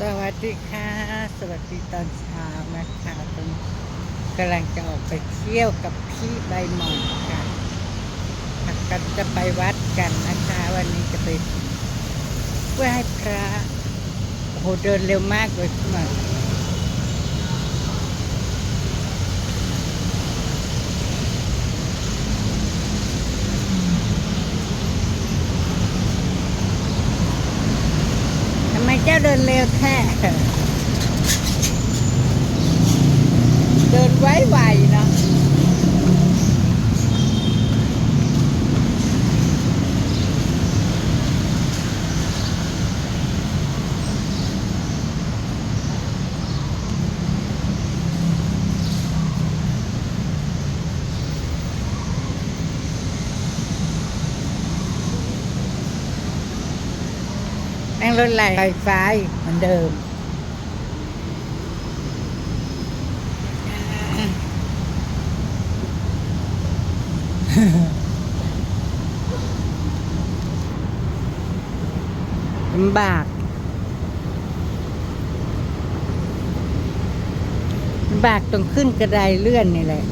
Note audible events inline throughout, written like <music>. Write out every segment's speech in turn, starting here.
สวัสดีค่ะ สวัสดีตอนเช้านะคะตอนกำลังจะออกไปเที่ยวกับพี่ใบหมอนค่ะกันจะไปวัดกันนะคะ วันนี้จะไปไหว้พระโอ้โหเดินเร็วมากเลยคุณหมอทำไม เจ้าเดินเร็วแท้เดินไวๆเนาะ รถไหลไฟฟ้าเหมือนเดิม ลำบากลำบากตรงขึ้นกระไดเลื่อนนี่แหละ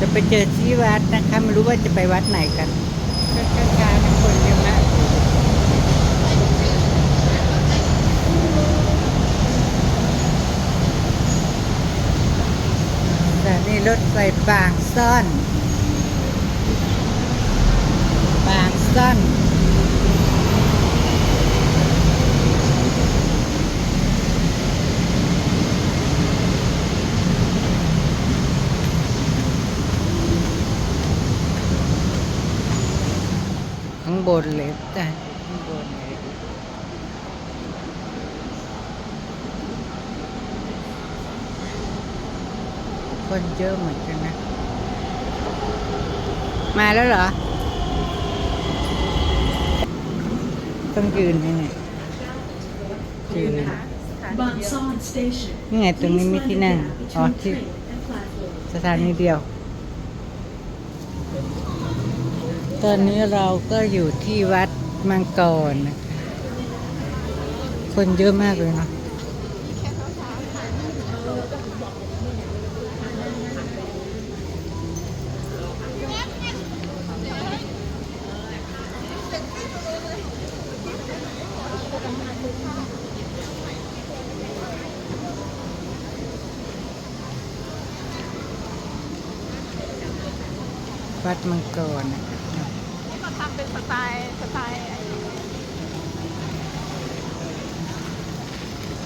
จะไปเจอที่วัดนะคะไม่รู้ว่าจะไปวัดไหนกัน แต่นี่รถไฟบางซ่อน บางซ่อนางบนเลยจ้ะข้างบนเลยคนเยอะเหมือนกันนะ มาแล้วเหรอ ต้องยืนไหมเนี่ยยืนบางซ่อนสเตชันนี่ไงตรงนี้มีที่นั่งอ๋อที่สถานีเดียว ตอนนี้เราก็อยู่ที่วัดมังกรนะคะคนเยอะมากเลยเนาะวัดมังกรนะคะ นี่เขาทำเป็นสไตล์สไตล์ไอ้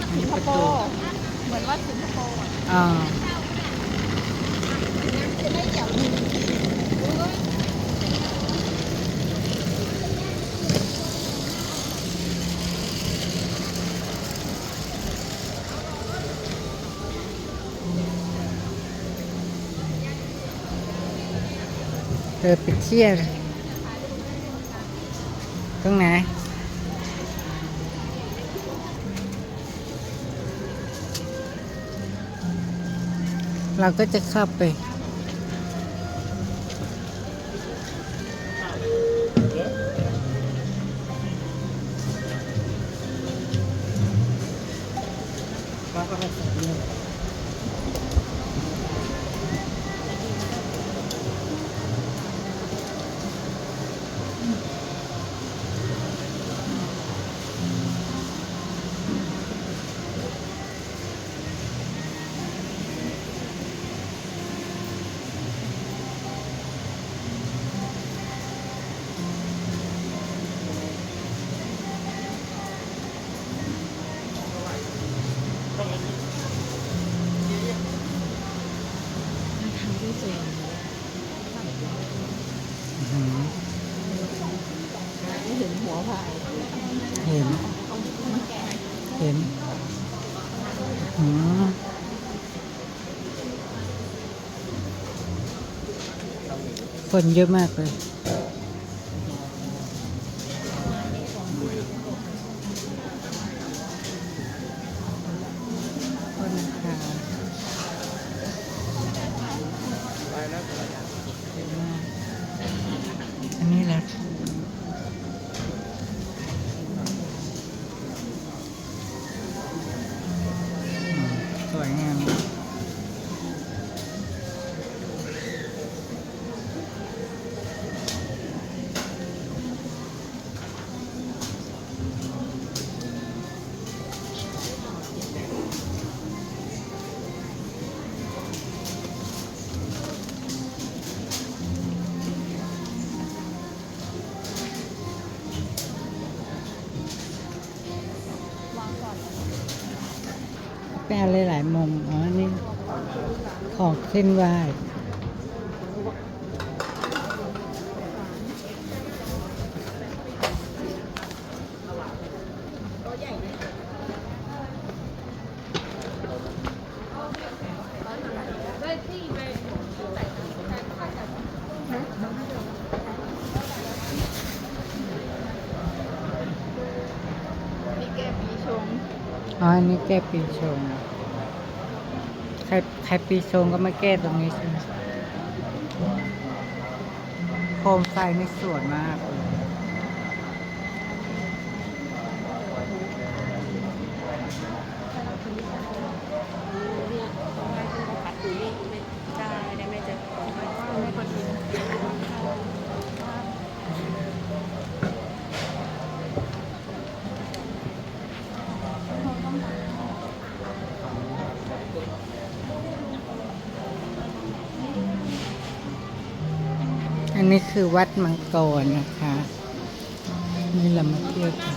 อัน สิ นี้ งค ประ โป ตู ร์ เหมือนว่าสิงคโปร์อะอ๋อเธอไปเที่ยว เราก็จะเข้าไป อื้อหือไม่เห็นหัวพายเห็น เห็นอืมคนเยอะมากเลย ไปเอาหลายๆมุมอ๋อนี่ของเส้นไหว้นี่แกปีชงอ๋ออันนี้แก้ปีชง ใครปีชงก็มาแก้ตรงนี้ใช่ไหมโคมไฟนี่สวยมากเลย ไม่คนกิน อันนี้ คือวัดมังกรนะคะ นี่เรามาเที่ยวกัน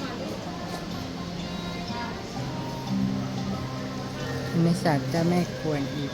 อันศาลเจ้าแม่กวนอิม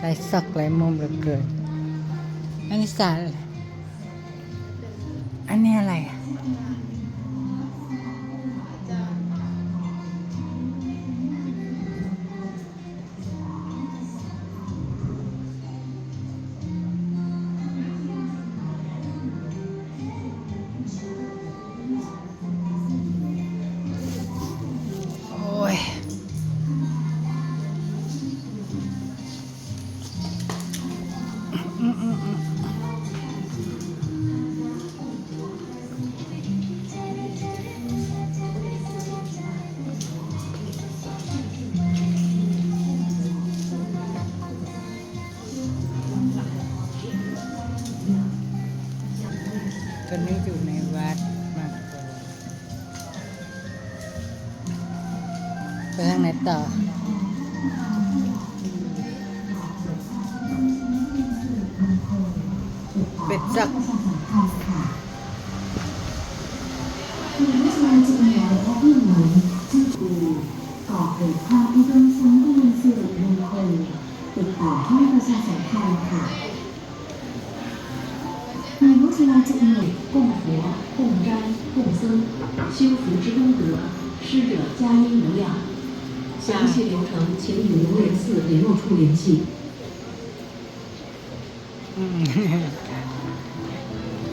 หลายซอกหลายมุมเหลือเกินอันนี้สารอันนี้อะไรอะ ไปทางไหนต่อ เป็ดจัก ก่อเกิดความอุดมสมบูรณ์สิริมงคลติดต่อห้องประชาสัมพันธ์ค่ะ你为什么这么供佛、供斋、供僧，修福之功德，施者加因无量。 详细流程请与龙岩寺联络处联系。 อืม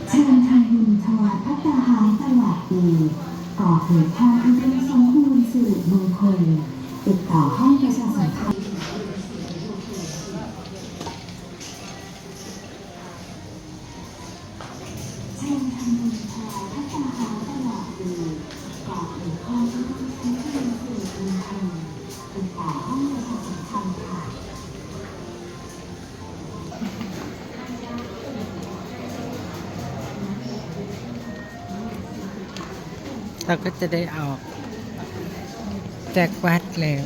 เชิญทำบุญถวายพัตตาหารตลอดปีก่อเกิดควา <laughs> เราก็จะได้ออกจากวัดแล้ว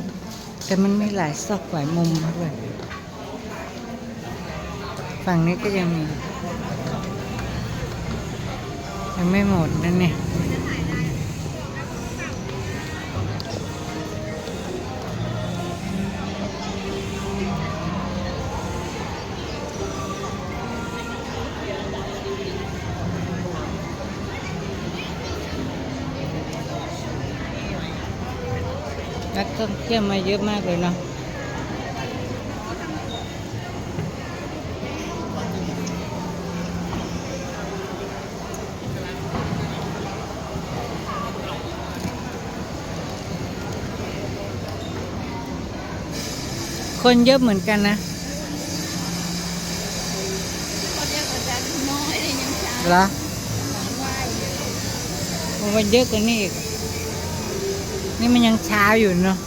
แต่มันมีหลายซอกหลายมุมมากเลยฝั่งนี้ก็ยังมี ยังไม่หมดนั่นเนี่ย นักท่องเที่ยวมาเยอะมากเลยเนาะคนเยอะเหมือนกันนะคนเยอะกว่าจะน้อยเลยยังช้าเหรอไหว้มันเยอะกว่านี้อีกเนี่มันยังเช้าอยู่เนาะ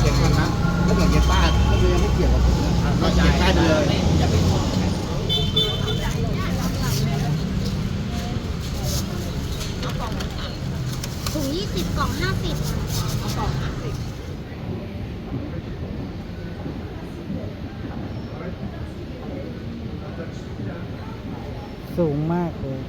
เกี่ยวกันนะถ้าเกิดเย็นป้าก็คือยังไม่เกี่ยวกับผมนะก็เย็นป้าไปเลยอย่าไปขอ ถุงยี่สิบกล่องห้าสิบเอากล่องห้าสิบ สูงมากเลย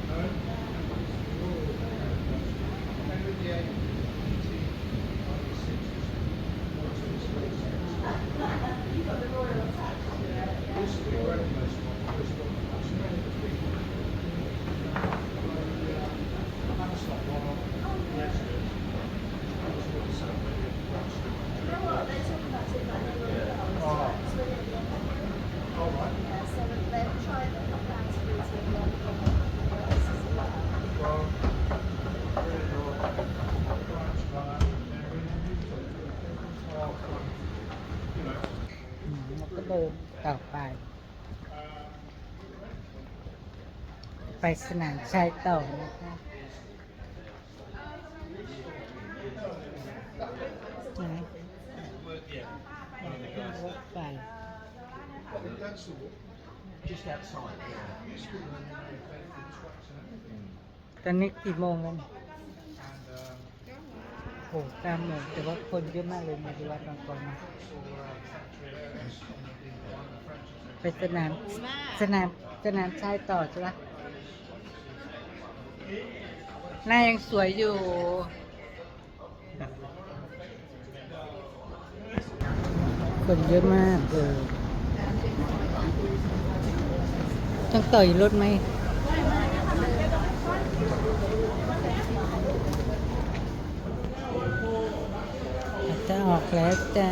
อืมแล้วก็เดินต่อไป ไป สนามชายต่อนะคะไหนรถไฟ ตอนนี้กี่โมงแล้วเนี่ยโอ้เก้าโมงแต่ว่าคนเยอะมากเลยมาดูวัดบางกอกนะไปสนามสนามสนามชายต่อใช่ปะ หน้ายังสวยอยู่ คนเยอะมากเลยต้องต่อยรถไหมจะออกแล้วจ้า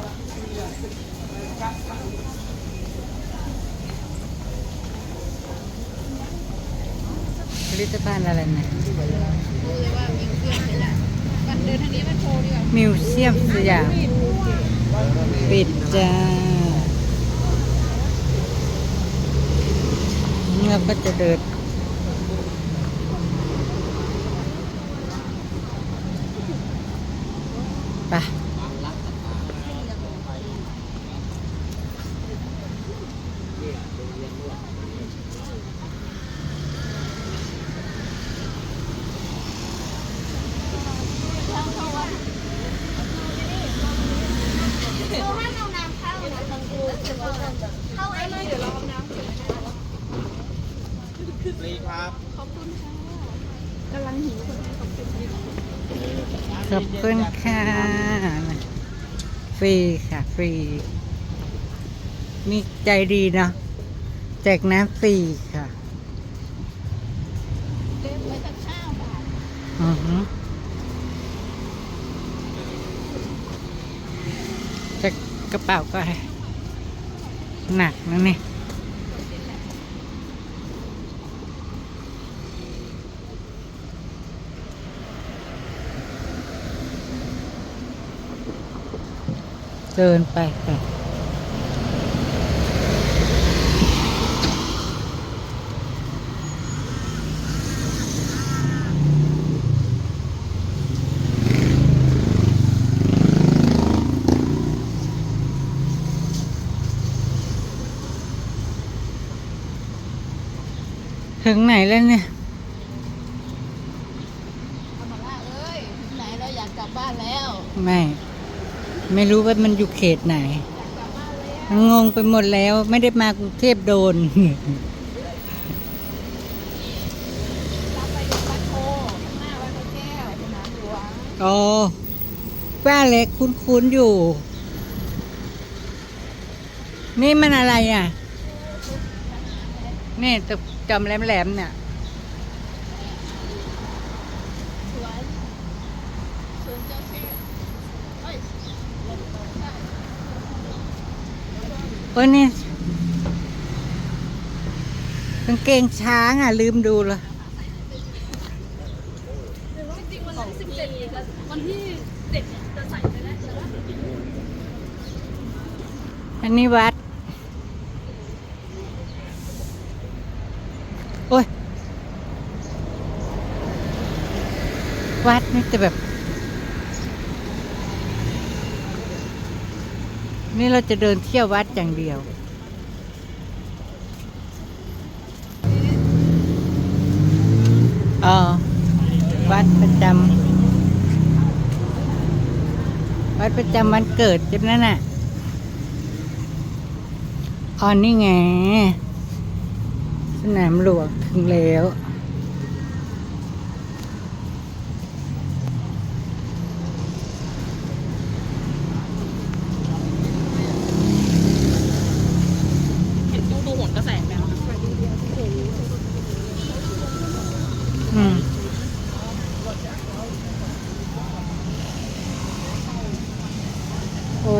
ทางนี้มาโชว์ดีกว่ามิวเซียมสยามปิดจ้าเราก็จะเดินไป ขอบคุณค่ะ ฟรีค่ะ ฟรี มีใจดีเนาะแจกน้ำฟรีค่ะเล่นไว้สักห้าบาทอือฮึจะกระเป๋าก็หนักนะเนี่ย เดินไปค่ะถึงไหนแล้วเนี่ย ไม่รู้ว่ามันอยู่เขตไหน งงไปหมดแล้วไม่ได้มากรุงเทพโดนโอ้อป้าเล็กคุ้นๆอยู่ นี่มันอะไรอะ นี่จอมแหลมๆเนี่ย โอ้ยนี่กางเกงช้างอะ ลืมดูเลยจริงๆวันที่สิบเจ็ดวันที่เด็กเนี่ยจะใส่ไปได้ใช่ไหมอันนี้วัด โอ้ย วัดนี่จะแบบ นี่เราจะเดินเที่ยววัดอย่างเดียว อ๋อ วัดประจำ วัดประจำวันเกิดจำนั่นน่ะอ๋อนี่ไง สนามหลวงถึงแล้ว เห็นดูดูหนกระแสแมว อืม โอ้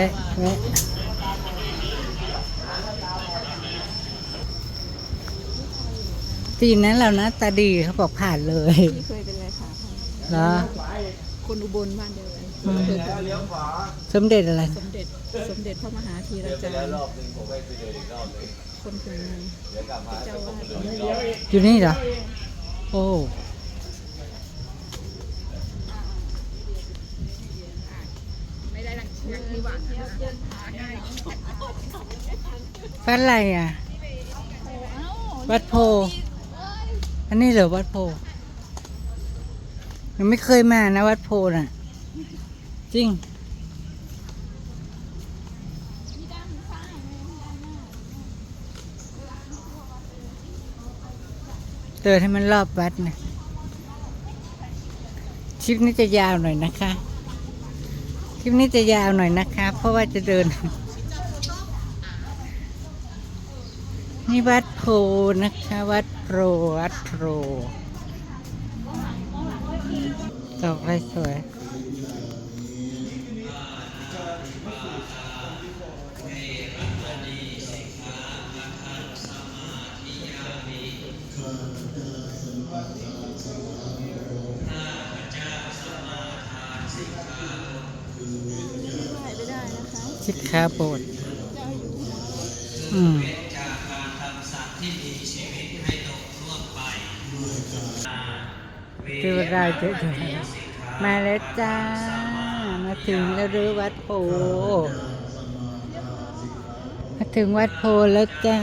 แวะแวะปีนั้นเรานะตาดีเขาบอกผ่านเลยที่เคยเป็นเลยค่ะเหรอคนอุบลบ้านเดียวกันอืมเคยเป็นสมเด็จอะไร สมเด็จ สมเด็จพระมหาธีรจารย์คนคนนั้นเจ้าวาดอยู่นี่เหรอ โอ้ ไม่ได้ดังที่หวานนะ วัดอะไรอะ วัดโพ อันนี้เหรอวัดโพยังไม่เคยมานะวัดโพน่ะ จริงเดินให้มันรอบวัดนะคลิปนี้จะยาวหน่อยนะคะ คลิปนี้จะยาวหน่อยนะคะ เพราะว่าจะเดิน นี่วัดโพนะคะ วัดโพวัดโพดอกอะไรสวยชิดขาบส เราเจอมาแล้วจ้า มาถึงแล้วรือวัดโพ มาถึงวัดโพแล้วจ้า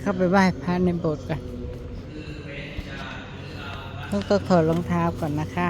เข้าไปไหว้พระในโบสถ์กันแล้วก็ขอรองเท้าก่อนนะคะ